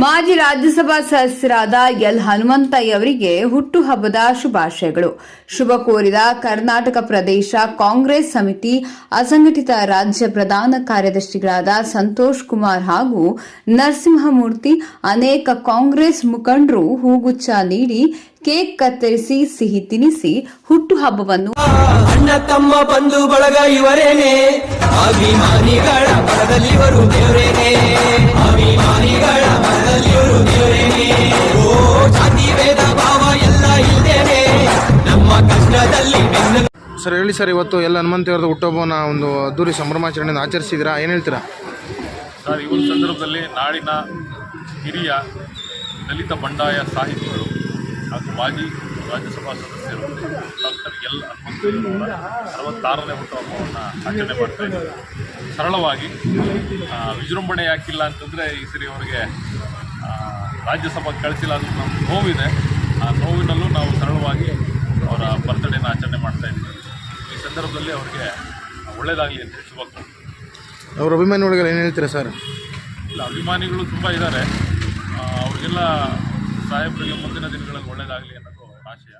ಮಾಜಿ ರಾಜ್ಯಸಭಾ ಸದಸ್ಯರಾದ ಎಲ್ ಹನುಮಂತಯ್ಯ ಅವರಿಗೆ ಹುಟ್ಟುಹಬ್ಬದ ಶುಭಾಶಯಗಳು. ಶುಭ ಕೋರಿದ ಕರ್ನಾಟಕ ಪ್ರದೇಶ ಕಾಂಗ್ರೆಸ್ ಸಮಿತಿ ಅಸಂಘಟಿತ ರಾಜ್ಯ ಪ್ರಧಾನ ಕಾರ್ಯದರ್ಶಿಗಳಾದ ಸಂತೋಷ್ ಕುಮಾರ್ ಹಾಗೂ ನರಸಿಂಹಮೂರ್ತಿ ಅನೇಕ ಕಾಂಗ್ರೆಸ್ ಮುಖಂಡರು ಹೂಗುಚ್ಛ ನೀಡಿ ಕೇಕ್ ಕತ್ತರಿಸಿ ಸಿಹಿ ತಿನಿಸಿ ಹುಟ್ಟುಹಬ್ಬವನ್ನು ಅಣ್ಣ ತಮ್ಮ ಬಂಧು ಬಳಗ ಇವರೇನೆ. ಅಭಿಮಾನಿಗಳ ಸರ್ ಹೇಳಿ ಸರ್ ಇವತ್ತು ಎಲ್ಲ ಹನುಮಂತೇವ್ರದ್ದು ಹುಟ್ಟಹಬ್ಬನ ಒಂದು ಅದ್ದೂರಿ ಸಂಭ್ರಮಾಚರಣೆಯನ್ನು ಆಚರಿಸಿದ್ದೀರಾ? ಏನು ಹೇಳ್ತೀರಾ? ಸರ್ ಈ ಒಂದು ಸಂದರ್ಭದಲ್ಲಿ ನಾಡಿನ ಹಿರಿಯ ದಲಿತ ಬಂಡಾಯ ಸಾಹಿತಿಗಳು ಹಾಗೂ ಮಾಜಿ ರಾಜ್ಯಸಭಾ ಸದಸ್ಯರು ಡಾಕ್ಟರ್ ಎಲ್ ಹನುಮಂತಯ್ಯನವರ ಅರವತ್ತಾರನೇ ಹುಟ್ಟುಹಬ್ಬವನ್ನು ಆಚರಣೆ ಮಾಡ್ತಾ ಇದ್ದಾರೆ. ಸರಳವಾಗಿ ವಿಜೃಂಭಣೆ ಯಾಕಿಲ್ಲ ಅಂತಂದರೆ ಈ ಸರಿ ಅವರಿಗೆ ರಾಜ್ಯಸಭಾ ಕಳಿಸಿಲ್ಲ ಅದು ನಮ್ಮ ನೋವಿದೆ. ಆ ನೋವಿನಲ್ಲೂ ನಾವು ಸರಳವಾಗಿ ಅವರ ಬರ್ತ್ಡೇನ ಆಚರಣೆ ಮಾಡ್ತಾ ಇದ್ದೀವಿ ಈ ಅವ್ರಿಗೆ ಒಳ್ಳೆಯದಾಗಲಿ ಅಂತ ಶುಭ ಅವ್ರ ಅವ್ರ ಅಭಿಮಾನಿಗಳಿಗೆಲ್ಲ ಏನು ಹೇಳ್ತೀರಾ ಸರ್? ಇಲ್ಲ ಅಭಿಮಾನಿಗಳು ತುಂಬ ಇದ್ದಾರೆ ಅವ್ರಿಗೆಲ್ಲ ಸಾಹೇಬರಿಗೆ ಮುಂದಿನ ದಿನಗಳಲ್ಲಿ ಒಳ್ಳೆಯದಾಗಲಿ ಅನ್ನೋದು ಆಶಯ.